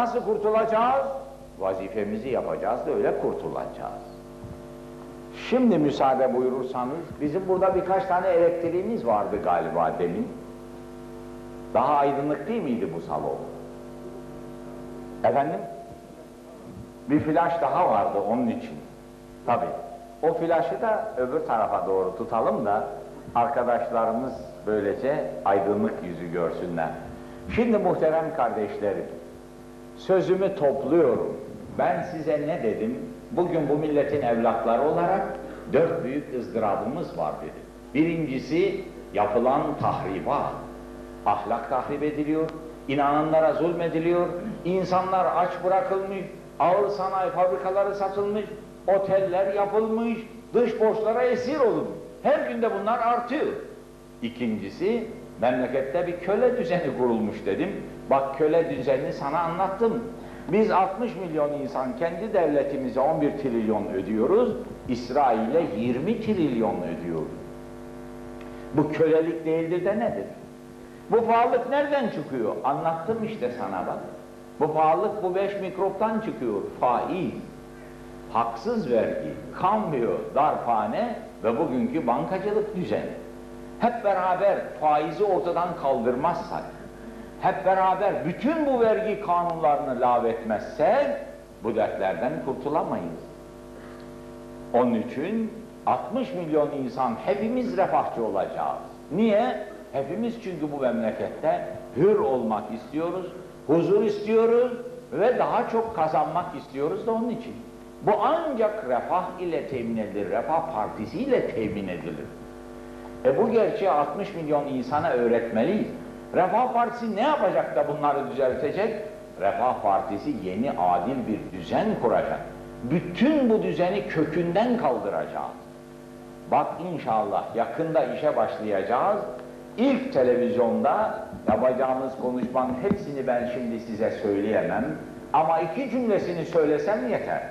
Nasıl kurtulacağız? Vazifemizi yapacağız da öyle kurtulacağız. Şimdi müsaade buyurursanız, bizim burada birkaç tane elektriğimiz vardı galiba demin. Daha aydınlık değil miydi bu salon? Efendim? Bir flaş daha vardı onun için. Tabii. O flaşı da öbür tarafa doğru tutalım da arkadaşlarımız böylece aydınlık yüzü görsünler. Şimdi muhterem kardeşlerim, sözümü topluyorum. Ben size ne dedim? Bugün bu milletin evlatları olarak dört büyük ızdırabımız var dedim. Birincisi yapılan tahribat. Ahlak tahrip ediliyor, inananlara zulmediliyor, insanlar aç bırakılmış, ağır sanayi fabrikaları satılmış, oteller yapılmış, dış borçlara esir olunmuş. Her günde bunlar artıyor. İkincisi, memlekette bir köle düzeni kurulmuş dedim. Bak köle düzenini sana anlattım. Biz 60 milyon insan kendi devletimize 11 trilyon ödüyoruz, İsrail'e 20 trilyon ödüyoruz. Bu kölelik değildir de nedir? Bu pahalılık nereden çıkıyor? Anlattım işte sana bak. Bu pahalılık bu beş mikroptan çıkıyor. Faiz, haksız vergi, kambiyo, darphane ve bugünkü bankacılık düzeni. Hep beraber faizi ortadan kaldırmazsak, hep beraber bütün bu vergi kanunlarını lağvetmezsek bu dertlerden kurtulamayız. Onun için 60 milyon insan hepimiz refahçı olacağız. Niye? Hepimiz çünkü bu memlekette hür olmak istiyoruz, huzur istiyoruz ve daha çok kazanmak istiyoruz da onun için. Bu ancak refah ile temin edilir, refah partisi ile temin edilir. E bu gerçeği 60 milyon insana öğretmeliyiz. Refah Partisi ne yapacak da bunları düzeltecek? Refah Partisi yeni adil bir düzen kuracak. Bütün bu düzeni kökünden kaldıracağız. Bak inşallah yakında işe başlayacağız. İlk televizyonda yapacağımız konuşmanın hepsini ben şimdi size söyleyemem. Ama iki cümlesini söylesem yeter.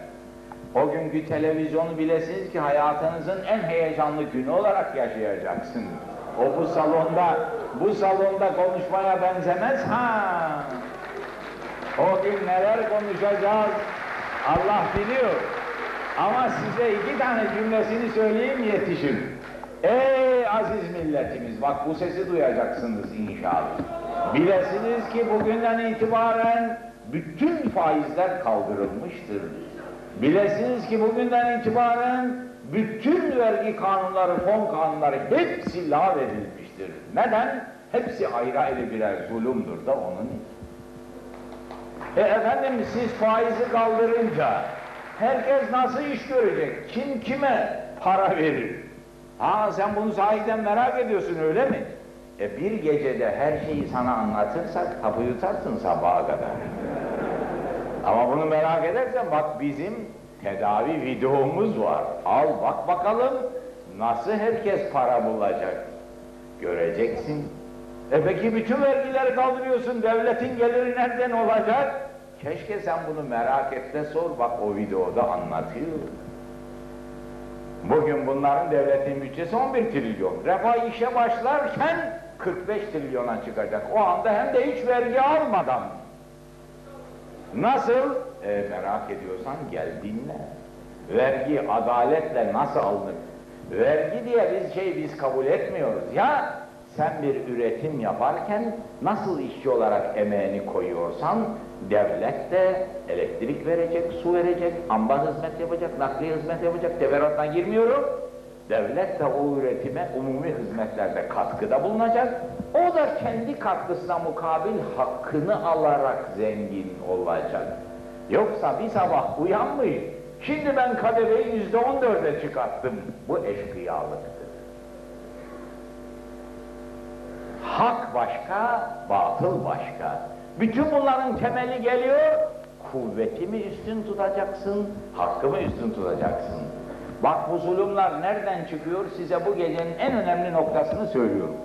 O günkü televizyonu bilesiniz ki hayatınızın en heyecanlı günü olarak yaşayacaksınız. O bu salonda, bu salonda konuşmaya benzemez ha. O gün neler konuşacağız Allah biliyor. Ama size iki tane cümlesini söyleyeyim yetişir. Ey aziz milletimiz, bak bu sesi duyacaksınız inşallah. Bilesiniz ki bugünden itibaren bütün faizler kaldırılmıştır. Bilesiniz ki bugünden itibaren bütün vergi kanunları, fon kanunları hepsi lağvedilmiştir. Neden? Hepsi ayrı ayrı birer zulümdür da onun. E efendim siz faizi kaldırınca herkes nasıl iş görecek? Kim kime para verir? Ha sen bunu sahiden merak ediyorsun öyle mi? E bir gecede her şeyi sana anlatırsak kapı yutarsın sabaha kadar. Ama bunu merak edersen bak bizim tedavi videomuz var. Al bak bakalım nasıl herkes para bulacak. Göreceksin. E peki bütün vergileri kaldırıyorsun, devletin geliri nereden olacak? Keşke sen bunu merak et de sor, bak o videoda anlatıyor. Bugün bunların devletin bütçesi 11 trilyon. Refah işe başlarken 45 trilyona çıkacak. O anda hem de hiç vergi almadan. Nasıl? E, merak ediyorsan gel dinle. Vergi adaletle nasıl alınır? Vergi diye biz şey biz kabul etmiyoruz. Ya sen bir üretim yaparken nasıl işçi olarak emeğini koyuyorsan devlet de elektrik verecek, su verecek, ambar hizmet yapacak, nakliye hizmet yapacak, teferruattan girmiyorum. Devlet de o üretime umumi hizmetlerde katkıda bulunacak. O da kendi katkısına mukabil hakkını alarak zengin olacak. Yoksa bir sabah uyanmış, şimdi ben kadereyi yüzde on dörde çıkarttım. Bu eşkıyalıktır. Hak başka, batıl başka. Bütün bunların temeli geliyor, kuvvetimi üstün tutacaksın, hakkımı üstün tutacaksın. Bak bu zulümler nereden çıkıyor size bu gecenin en önemli noktasını söylüyorum.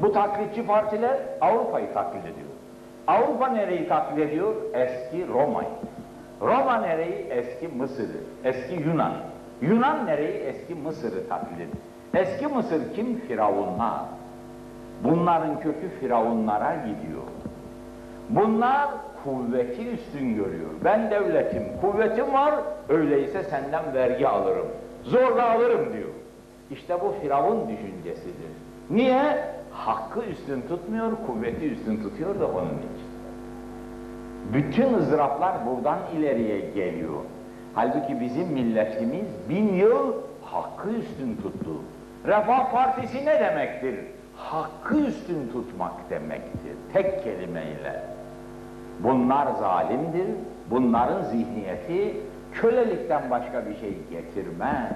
Bu taklitçi partiler Avrupa'yı taklit ediyor. Avrupa nereyi taklit ediyor? Eski Roma'yı. Roma nereyi? Eski Mısır'ı. Eski Yunan. Yunan nereyi? Eski Mısır'ı taklit. Eski Mısır kim? Firavunlar. Bunların kökü Firavunlara gidiyor. Bunlar kuvveti üstün görüyor. Ben devletim, kuvvetim var, öyleyse senden vergi alırım. Zorla alırım diyor. İşte bu Firavun düşüncesidir. Niye? Hakkı üstün tutmuyor, kuvveti üstün tutuyor da onun için. Bütün ızdıraplar buradan ileriye geliyor. Halbuki bizim milletimiz bin yıl hakkı üstün tuttu. Refah Partisi ne demektir? Hakkı üstün tutmak demektir. Tek kelimeyle. Bunlar zalimdir. Bunların zihniyeti kölelikten başka bir şey getirmez.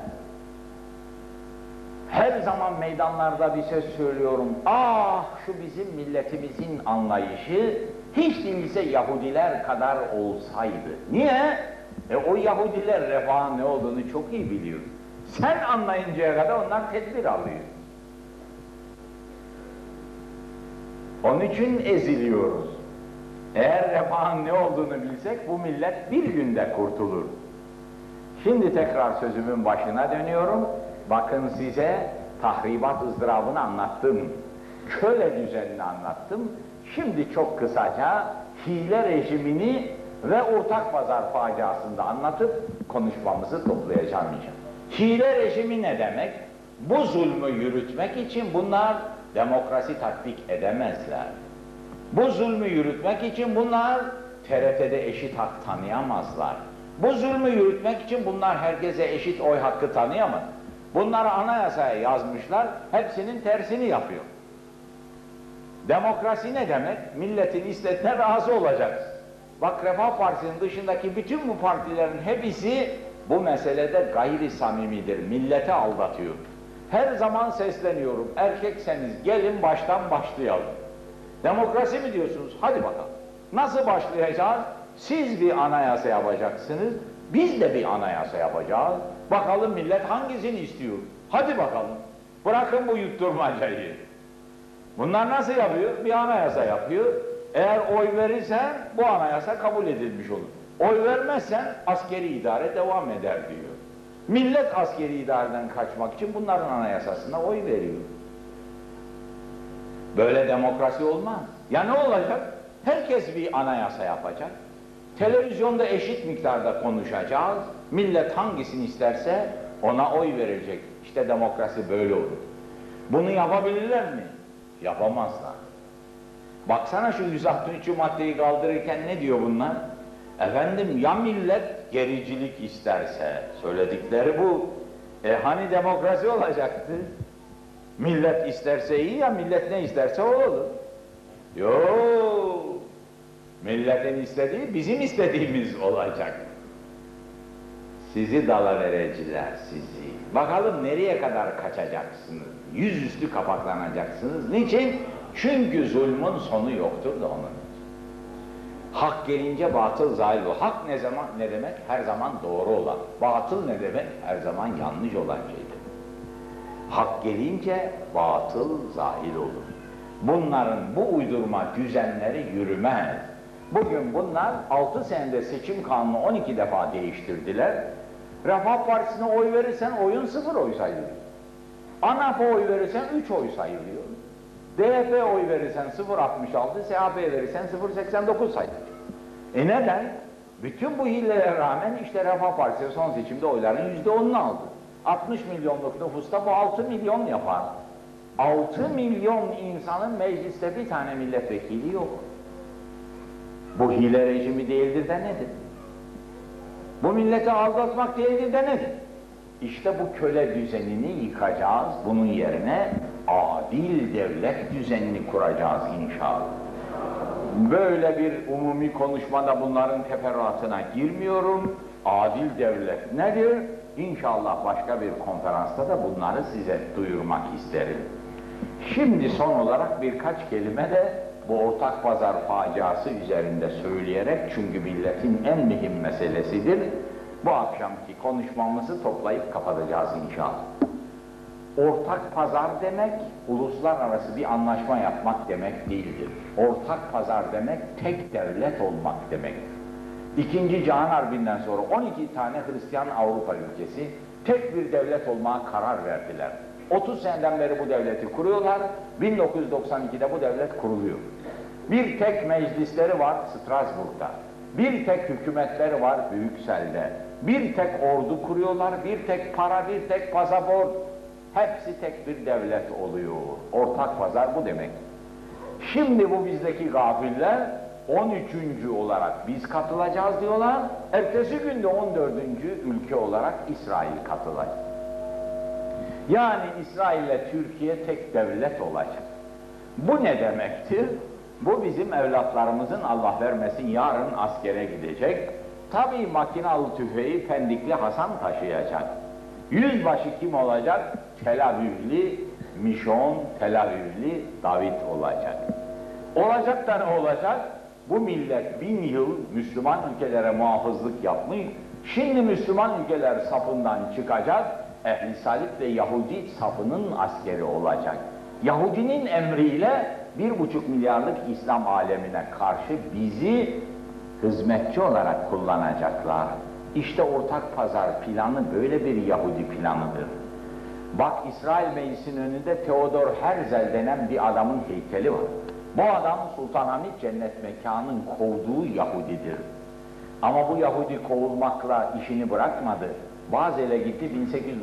Her zaman meydanlarda bir söz söylüyorum. Ah şu bizim milletimizin anlayışı hiç değilse Yahudiler kadar olsaydı. Niye? E o Yahudiler refahın ne olduğunu çok iyi biliyor. Sen anlayıncaya kadar onlar tedbir alıyor. Onun için eziliyoruz. Eğer refahın ne olduğunu bilsek bu millet bir günde kurtulur. Şimdi tekrar sözümün başına dönüyorum. Bakın size tahribat ızdırabını anlattım. Köle düzenini anlattım. Şimdi çok kısaca hile rejimini ve ortak pazar faciasını da anlatıp konuşmamızı toplayacağım inşallah. Hile rejimi ne demek? Bu zulmü yürütmek için bunlar demokrasi tatbik edemezler. Bu zulmü yürütmek için bunlar TRT'de eşit hak tanıyamazlar. Bu zulmü yürütmek için bunlar herkese eşit oy hakkı tanıyamaz. Bunları anayasaya yazmışlar, hepsinin tersini yapıyor. Demokrasi ne demek? Milletin istediğine razı olacaksın. Bak Refah Partisi'nin dışındaki bütün bu partilerin hepsi bu meselede gayri samimidir, milleti aldatıyor. Her zaman sesleniyorum, erkekseniz gelin baştan başlayalım. Demokrasi mi diyorsunuz? Hadi bakalım. Nasıl başlayacağız? Siz bir anayasa yapacaksınız, biz de bir anayasa yapacağız. Bakalım millet hangisini istiyor? Hadi bakalım. Bırakın bu yutturmacayı. Bunlar nasıl yapıyor? Bir anayasa yapıyor. Eğer oy verirsen bu anayasa kabul edilmiş olur. Oy vermezsen askeri idare devam eder diyor. Millet askeri idareden kaçmak için bunların anayasasına oy veriyor. Böyle demokrasi olmaz. Ya ne olacak? Herkes bir anayasa yapacak. Televizyonda eşit miktarda konuşacağız. Millet hangisini isterse ona oy verecek. İşte demokrasi böyle olur. Bunu yapabilirler mi? Yapamazlar. Baksana şu 163. maddeyi kaldırırken ne diyor bunlar? Efendim ya millet gericilik isterse, söyledikleri bu. E hani demokrasi olacaktı? Millet isterse iyi ya millet ne isterse o olur. Yok. Milletin istediği bizim istediğimiz olacak. Sizi dalavereciler sizi. Bakalım nereye kadar kaçacaksınız? Yüzüstü kapaklanacaksınız. Niçin? Çünkü zulmün sonu yoktur da onun. Hak gelince batıl zahil olur. Hak ne zaman ne demek? Her zaman doğru olan. Batıl ne demek? Her zaman yanlış olan şeydir. Hak gelince batıl zahil olur. Bunların bu uydurma düzenleri yürümez. Bugün bunlar 6 senede seçim kanunu 12 defa değiştirdiler. Refah Partisi'ne oy verirsen oyun sıfır oy sayılıyor. ANAP'a oy verirsen 3 oy sayılıyor. DYP oy verirsen 0.66, SHP'ye verirsen 0.89 sayılıyor. E neden? Bütün bu hillere rağmen işte Refah Partisi son seçimde oyların %10'unu aldı. 60 milyonluk nüfusta bu 6 milyon yapar. 6 milyon insanın mecliste bir tane milletvekili yok. Bu hile rejimi değildir de nedir? Bu milleti aldatmak değildir de nedir? İşte bu köle düzenini yıkacağız, bunun yerine adil devlet düzenini kuracağız inşallah. Böyle bir umumi konuşmada bunların teferruatına girmiyorum. Adil devlet nedir? İnşallah başka bir konferansta da bunları size duyurmak isterim. Şimdi son olarak birkaç kelime de bu ortak pazar faciası üzerinde söyleyerek çünkü milletin en mühim meselesidir. Bu akşamki konuşmamızı toplayıp kapatacağız inşallah. Ortak pazar demek, uluslararası bir anlaşma yapmak demek değildir. Ortak pazar demek, tek devlet olmak demektir. İkinci Cihan Harbi'nden sonra 12 tane Hristiyan Avrupa ülkesi tek bir devlet olmaya karar verdiler. 30 seneden beri bu devleti kuruyorlar, 1992'de bu devlet kuruluyor. Bir tek meclisleri var Strasbourg'da. Bir tek hükümetleri var Brüksel'de. Bir tek ordu kuruyorlar, bir tek para, bir tek pasaport. Hepsi tek bir devlet oluyor. Ortak pazar bu demek. Şimdi bu bizdeki gafiller 13. olarak biz katılacağız diyorlar. Ertesi günde 14. ülke olarak İsrail katılacak. Yani İsrail ile Türkiye tek devlet olacak. Bu ne demektir? Bu bizim evlatlarımızın Allah vermesin yarın askere gidecek. Tabii makinalı tüfeği Pendikli Hasan taşıyacak. Yüzbaşı kim olacak? Tel Avivli Mişon, Tel Avivli David olacak. Olacak da ne olacak? Bu millet bin yıl Müslüman ülkelere muhafızlık yapmış, şimdi Müslüman ülkeler safından çıkacak, ehli salip ve Yahudi safının askeri olacak. Yahudinin emriyle bir buçuk milyarlık İslam alemine karşı bizi hizmetçi olarak kullanacaklar. İşte ortak pazar planı böyle bir Yahudi planıdır. Bak İsrail Meclisi'nin önünde Theodor Herzl denen bir adamın heykeli var. Bu adam Sultanahmet Cennet Mekanı'nın kovduğu Yahudidir. Ama bu Yahudi kovulmakla işini bırakmadı. Bazel'e gitti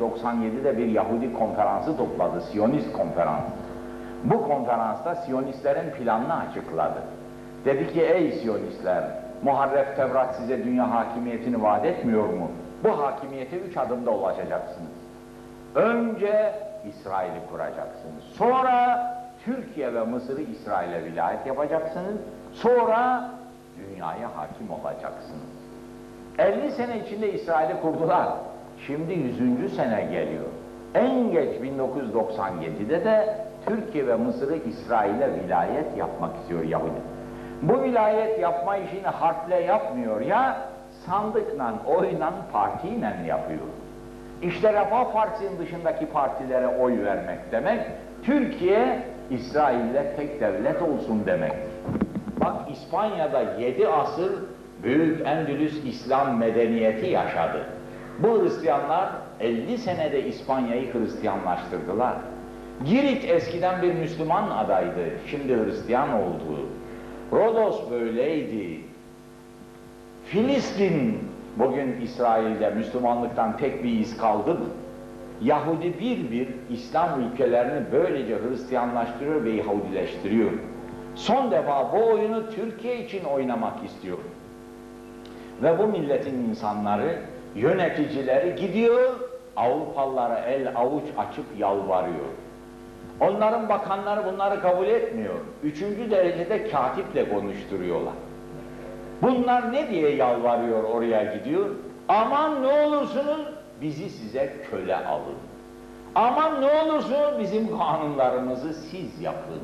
1897'de bir Yahudi konferansı topladı, Siyonist konferans. Bu konferansta Siyonistlerin planını açıkladı. Dedi ki ey Siyonistler, Muharref Tevrat size dünya hakimiyetini vaat etmiyor mu? Bu hakimiyete üç adımda ulaşacaksınız. Önce İsrail'i kuracaksınız. Sonra Türkiye ve Mısır'ı İsrail'e vilayet yapacaksınız. Sonra dünyaya hakim olacaksınız. 50 sene içinde İsrail'i kurdular. Şimdi 100. sene geliyor. En geç 1997'de de Türkiye ve Mısır'ı İsrail'e vilayet yapmak istiyor Yahudi. Bu vilayet yapma işini harple yapmıyor ya, sandıkla, oyla, partiyle yapıyor. İşte Refah Partisi'nin dışındaki partilere oy vermek demek, Türkiye İsrail'le tek devlet olsun demektir. Bak İspanya'da yedi asır Büyük Endülüs İslam medeniyeti yaşadı. Bu Hristiyanlar 50 senede İspanya'yı Hristiyanlaştırdılar. Girit eskiden bir Müslüman adaydı, şimdi Hristiyan oldu. Rodos böyleydi. Filistin bugün İsrail'de Müslümanlıktan tek bir iz kaldı mı? Yahudi bir bir İslam ülkelerini böylece Hristiyanlaştırıyor ve Yahudileştiriyor. Son defa bu oyunu Türkiye için oynamak istiyor. Ve bu milletin insanları, yöneticileri gidiyor, Avrupalılara el avuç açıp yalvarıyor. Onların bakanları bunları kabul etmiyor. Üçüncü derecede katiple konuşturuyorlar. Bunlar ne diye yalvarıyor oraya gidiyor? Aman ne olursunuz bizi size köle alın. Aman ne olursunuz bizim kanunlarımızı siz yapın.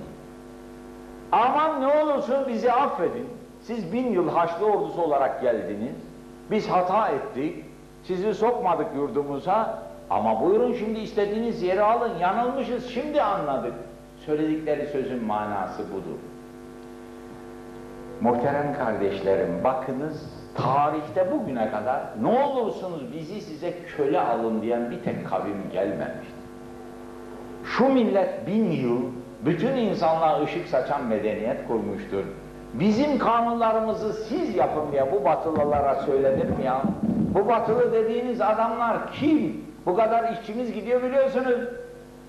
Aman ne olursun bizi affedin. Siz bin yıl Haçlı ordusu olarak geldiniz. Biz hata ettik. Sizi sokmadık yurdumuza. Ama buyurun şimdi istediğiniz yeri alın. Yanılmışız şimdi anladık. Söyledikleri sözün manası budur. Muhterem kardeşlerim bakınız tarihte bugüne kadar ne olursunuz bizi size köle alın diyen bir tek kavim gelmemiştir. Şu millet bin yıl bütün insanlığa ışık saçan medeniyet kurmuştur. Bizim kanunlarımızı siz yapın diye bu batılılara söylenir mi ya? Bu batılı dediğiniz adamlar kim? Bu kadar işçimiz gidiyor biliyorsunuz.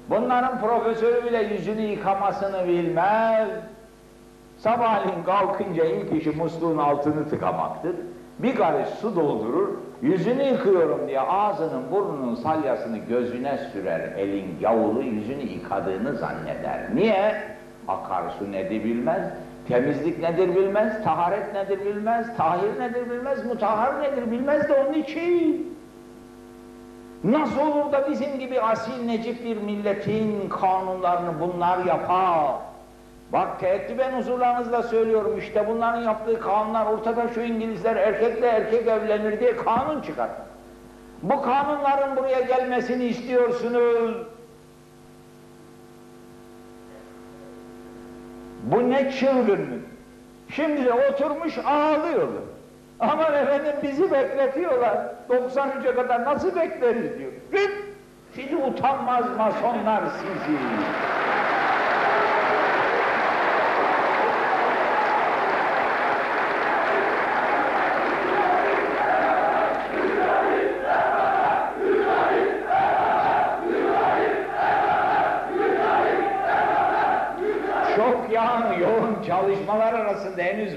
Bunların profesörü bile yüzünü yıkamasını bilmez. Sabahleyin kalkınca ilk işi musluğun altını tıkamaktır. Bir karış su doldurur, yüzünü yıkıyorum diye ağzının burnunun salyasını gözüne sürer. Elin yavru yüzünü yıkadığını zanneder. Niye? Akarsu nedir bilmez, temizlik nedir bilmez, taharet nedir bilmez, tahir nedir bilmez, mutahhar nedir bilmez de onun için. Nasıl olur da bizim gibi asil necip bir milletin kanunlarını bunlar yapar? Bak teeddiben huzurlarınızla söylüyorum işte bunların yaptığı kanunlar ortada şu İngilizler erkekle erkek evlenir diye kanun çıkar. Bu kanunların buraya gelmesini istiyorsunuz. Bu ne çılgınlık. Şimdi de oturmuş ağlıyorlar. Aman efendim bizi bekletiyorlar. 93'e kadar nasıl bekleriz diyor. Git! Sizi utanmaz masonlar sizi.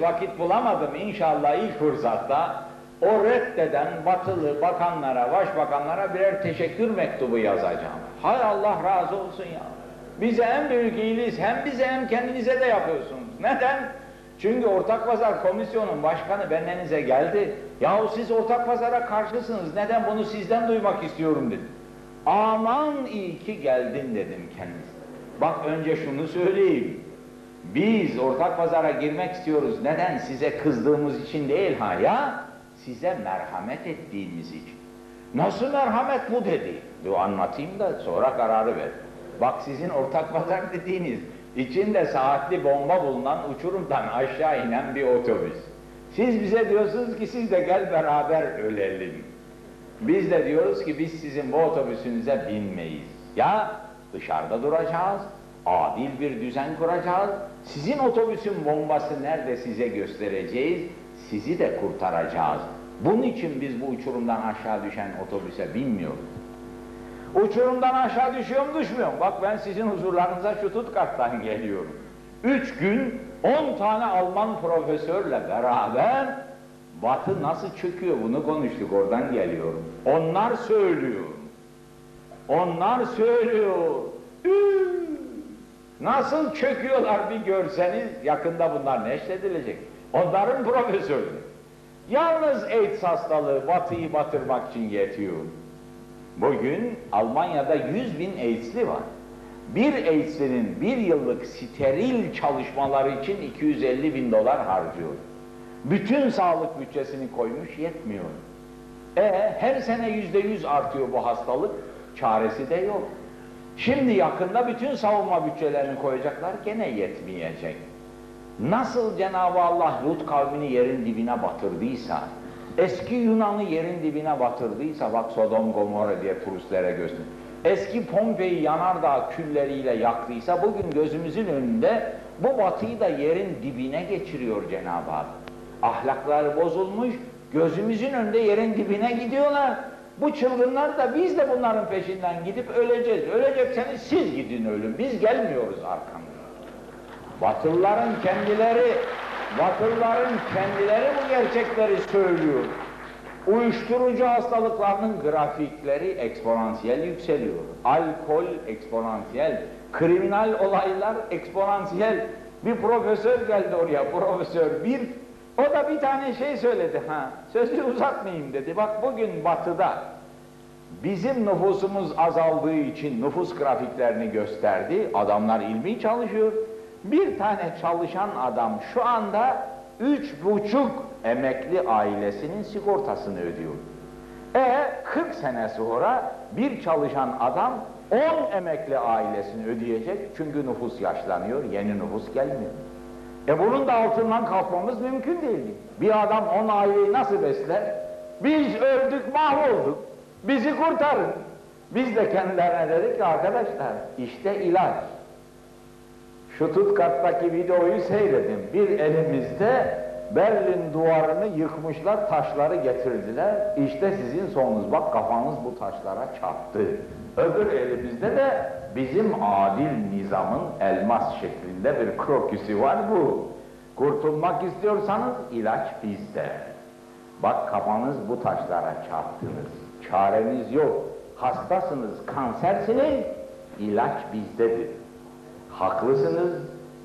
Vakit bulamadım. İnşallah ilk fırsatta o reddeden batılı bakanlara, başbakanlara birer teşekkür mektubu yazacağım. Hay Allah razı olsun ya. Bize en büyük iyiliğiniz hem bize hem kendinize de yapıyorsunuz. Neden? Çünkü Ortak Pazar Komisyonu'nun başkanı bendenize geldi. Yahu siz Ortak Pazar'a karşısınız. Neden bunu sizden duymak istiyorum dedi. Aman iyi ki geldin dedim kendisine. Bak önce şunu söyleyeyim. Biz ortak pazara girmek istiyoruz. Neden? Size kızdığımız için değil ha ya. Size merhamet ettiğimiz için. Nasıl merhamet bu dedi. Dur anlatayım da sonra kararı ver. Bak sizin ortak pazar dediğiniz içinde saatli bomba bulunan uçurumdan aşağı inen bir otobüs. Siz bize diyorsunuz ki siz de gel beraber ölelim. Biz de diyoruz ki biz sizin bu otobüsünüze binmeyiz. Ya dışarıda duracağız, adil bir düzen kuracağız. Sizin otobüsün bombası nerede size göstereceğiz, sizi de kurtaracağız. Bunun için biz bu uçurumdan aşağı düşen otobüse binmiyoruz. Uçurumdan aşağı düşüyorum düşmüyorum. Bak ben sizin huzurlarınıza şu Stuttgart'tan geliyorum. Üç gün on tane Alman profesörle beraber Batı nasıl çöküyor bunu konuştuk oradan geliyorum. Onlar söylüyor. Onlar söylüyor. Üü! Nasıl çöküyorlar bir görseniz yakında bunlar neşredilecek. Onların profesörü. Yalnız AIDS hastalığı batıyı batırmak için yetiyor. Bugün Almanya'da 100 bin AIDS'li var. Bir AIDS'linin bir yıllık steril çalışmaları için 250 bin dolar harcıyor. Bütün sağlık bütçesini koymuş yetmiyor. E her sene yüzde yüz artıyor bu hastalık, çaresi de yok. Şimdi yakında bütün savunma bütçelerini koyacaklar gene yetmeyecek. Nasıl Cenab-ı Allah Lut kavmini yerin dibine batırdıysa, eski Yunan'ı yerin dibine batırdıysa, bak Sodom Gomorra diye turistlere göster. Eski Pompei yanardağ külleriyle yaktıysa, bugün gözümüzün önünde bu batıyı da yerin dibine geçiriyor Cenab-ı Hak. Ahlakları bozulmuş, gözümüzün önünde yerin dibine gidiyorlar. Bu çılgınlar da biz de bunların peşinden gidip öleceğiz. Ölecekseniz siz gidin ölün, biz gelmiyoruz arkamda. Batılıların kendileri, Batılıların kendileri bu gerçekleri söylüyor. Uyuşturucu hastalıklarının grafikleri eksponansiyel yükseliyor. Alkol eksponansiyel, kriminal olaylar eksponansiyel. Bir profesör geldi oraya, profesör bir, o da bir tane şey söyledi ha, sözü uzatmayayım dedi. Bak bugün batıda bizim nüfusumuz azaldığı için nüfus grafiklerini gösterdi. Adamlar ilmi çalışıyor. Bir tane çalışan adam şu anda üç buçuk emekli ailesinin sigortasını ödüyor. E 40 sene sonra bir çalışan adam 10 emekli ailesini ödeyecek çünkü nüfus yaşlanıyor, yeni nüfus gelmiyor. E bunun da altından kalkmamız mümkün değil. Bir adam 10 aileyi nasıl besler? Biz öldük, mahvolduk. Bizi kurtarın. Biz de kendilerine dedik ki arkadaşlar işte ilaç. Şu Stuttgart'taki videoyu seyredin. Bir elimizde Berlin duvarını yıkmışlar, taşları getirdiler. İşte sizin sonunuz. Bak kafanız bu taşlara çarptı. Öbür elimizde de bizim adil nizamın elmas şeklinde bir kroküsü var bu. Kurtulmak istiyorsanız ilaç bizde. Bak kafanız bu taşlara çarptınız. Çareniz yok. Hastasınız, kansersiniz. İlaç bizdedir. Haklısınız.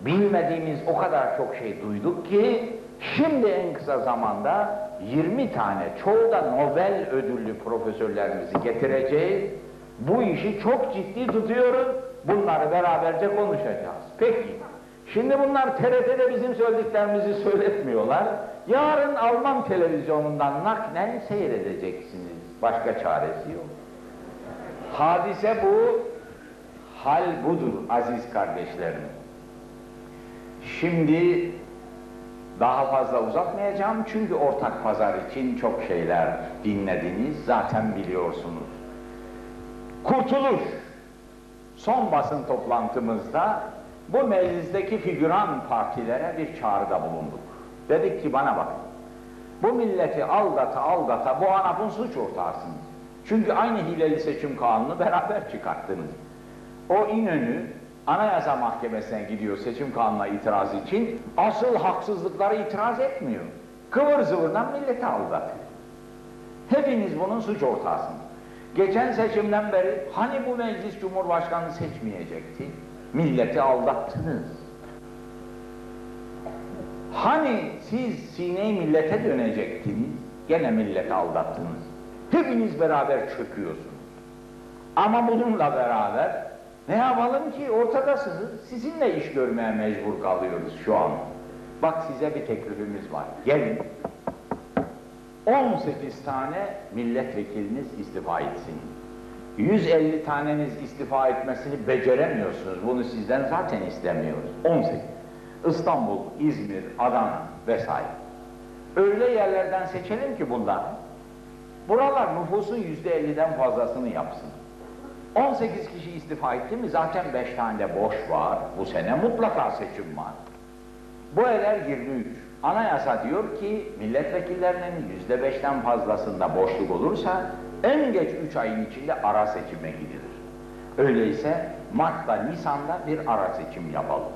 Bilmediğimiz o kadar çok şey duyduk ki şimdi en kısa zamanda 20 tane çoğu da Nobel ödüllü profesörlerimizi getireceğiz. Bu işi çok ciddi tutuyoruz. Bunları beraberce konuşacağız. Peki. Şimdi bunlar TRT'de bizim söylediklerimizi söyletmiyorlar. Yarın Alman televizyonundan naklen seyredeceksiniz. Başka çaresi yok. Hadise bu, hal budur aziz kardeşlerim. Şimdi daha fazla uzatmayacağım çünkü ortak pazar için çok şeyler dinlediniz, zaten biliyorsunuz. Kurtuluş, son basın toplantımızda bu meclisteki figüran partilere bir çağrıda bulunduk. Dedik ki bana bak, bu milleti aldata aldata bu ANAP'ın suç ortağısınız. Çünkü aynı hileli seçim kanunu beraber çıkarttınız. O İnönü Anayasa Mahkemesi'ne gidiyor seçim kanununa itiraz için. Asıl haksızlıklara itiraz etmiyor. Kıvır zıvırdan milleti aldatıyor. Hepiniz bunun suç ortağısınız. Geçen seçimden beri hani bu meclis cumhurbaşkanı seçmeyecekti? Milleti aldattınız. Hani siz sineyi millete dönecektiniz? Gene milleti aldattınız. Hepiniz beraber çöküyorsunuz. Ama bununla beraber ne yapalım ki ortadasınız. Sizinle iş görmeye mecbur kalıyoruz şu an. Bak size bir teklifimiz var. Gelin. 18 tane milletvekiliniz istifa etsin. 150 taneniz istifa etmesini beceremiyorsunuz. Bunu sizden zaten istemiyoruz. 18. İstanbul, İzmir, Adana vesaire. Öyle yerlerden seçelim ki bunlar. Buralar nüfusun %50'den fazlasını yapsın. 18 kişi istifa etti mi zaten 5 tane de boş var. Bu sene mutlaka seçim var. Bu eller 23. Anayasa diyor ki milletvekillerinin yüzde beşten fazlasında boşluk olursa en geç üç ayın içinde ara seçime gidilir. Öyleyse Mart'ta, Nisan'da bir ara seçim yapalım.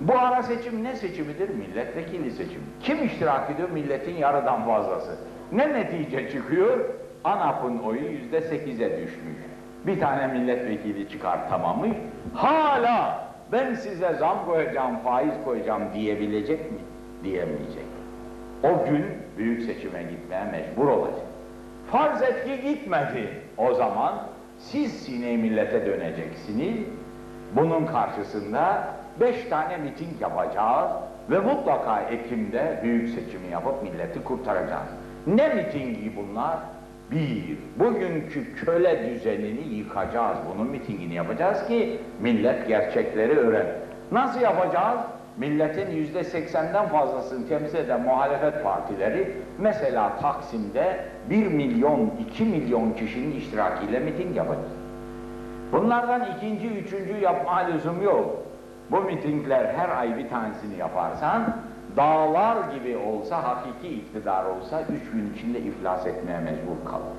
Bu ara seçim ne seçimidir? Milletvekili seçimi. Kim iştirak ediyor? Milletin yarıdan fazlası. Ne netice çıkıyor? ANAP'ın oyu yüzde sekize düşmüş. Bir tane milletvekili çıkartamamış. Hala ben size zam koyacağım, faiz koyacağım diyebilecek mi? Diyemeyecek. O gün büyük seçime gitmeye mecbur olacak. Farz et ki gitmedi. O zaman siz sine millete döneceksiniz. Bunun karşısında beş tane miting yapacağız ve mutlaka Ekim'de büyük seçimi yapıp milleti kurtaracağız. Ne mitingi bunlar? Bir, bugünkü köle düzenini yıkacağız. Bunun mitingini yapacağız ki millet gerçekleri öğren. Nasıl yapacağız? Milletin yüzde seksenden fazlasını temsil eden muhalefet partileri mesela Taksim'de bir milyon, iki milyon kişinin iştirakiyle miting yapacağız. Bunlardan ikinci, üçüncü yapma lüzum yok. Bu mitingler her ay bir tanesini yaparsan dağlar gibi olsa, hakiki iktidar olsa üç gün içinde iflas etmeye mecbur kalır.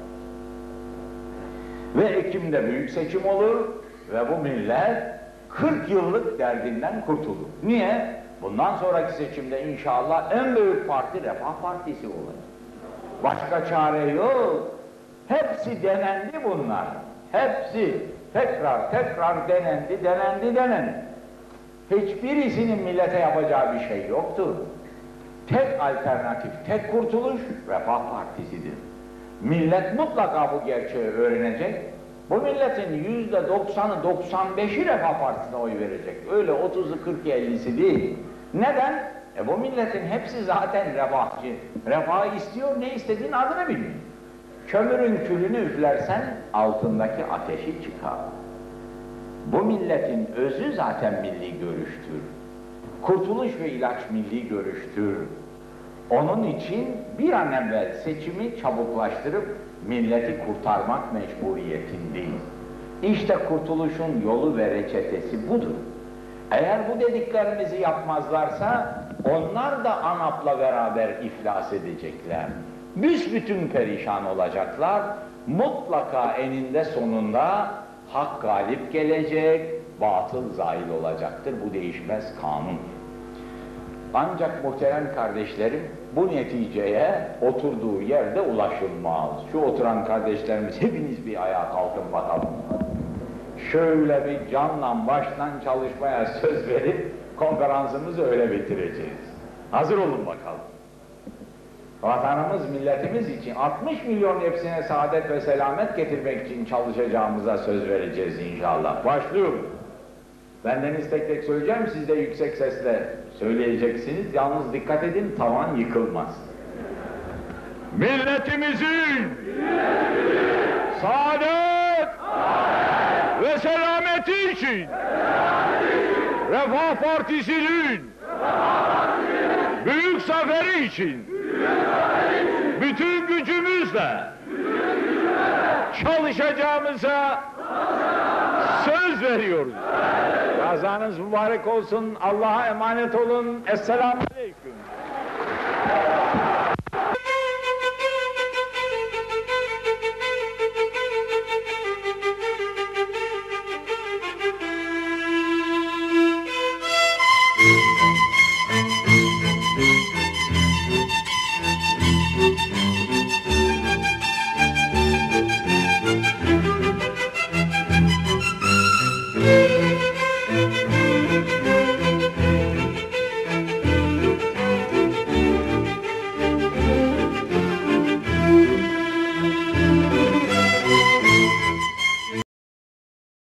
Ve Ekim'de büyük seçim olur ve bu millet 40 yıllık derdinden kurtulur. Niye? Bundan sonraki seçimde inşallah en büyük parti Refah Partisi olacak. Başka çare yok. Hepsi denendi bunlar. Hepsi tekrar tekrar denendi, denendi, denendi. Hiçbirisinin millete yapacağı bir şey yoktur. Tek alternatif, tek kurtuluş Refah Partisi'dir. Millet mutlaka bu gerçeği öğrenecek. Bu milletin yüzde doksanı, doksan beşi Refah Partisi'ne oy verecek. Öyle otuzu, kırkı, ellisi değil. Neden? E bu milletin hepsi zaten refahçı. Refahı istiyor, ne istediğin adını bilmiyor. Kömürün külünü üflersen altındaki ateşi çıkar. Bu milletin özü zaten milli görüştür. Kurtuluş ve ilaç milli görüştür. Onun için bir an evvel seçimi çabuklaştırıp milleti kurtarmak mecburiyetindeyiz. İşte kurtuluşun yolu ve reçetesi budur. Eğer bu dediklerimizi yapmazlarsa onlar da ANAP'la beraber iflas edecekler. Büsbütün perişan olacaklar. Mutlaka eninde sonunda hak galip gelecek, batıl zahil olacaktır. Bu değişmez kanun. Ancak muhterem kardeşlerim bu neticeye oturduğu yerde ulaşılmaz. Şu oturan kardeşlerimiz hepiniz bir ayağa kalkın bakalım. Şöyle bir canla baştan çalışmaya söz verip konferansımızı öyle bitireceğiz. Hazır olun bakalım. Vatanımız, milletimiz için 60 milyon hepsine saadet ve selamet getirmek için çalışacağımıza söz vereceğiz inşallah. Başlıyorum. Bendeniz tek tek söyleyeceğim, siz de yüksek sesle söyleyeceksiniz. Yalnız dikkat edin, tavan yıkılmaz. Milletimizin saadet ve selameti için Refah Partisi'nin büyük zaferi için bütün gücümüzle çalışacağımıza söz veriyoruz. Kazanız mübarek olsun. Allah'a emanet olun. Esselamu Aleyküm.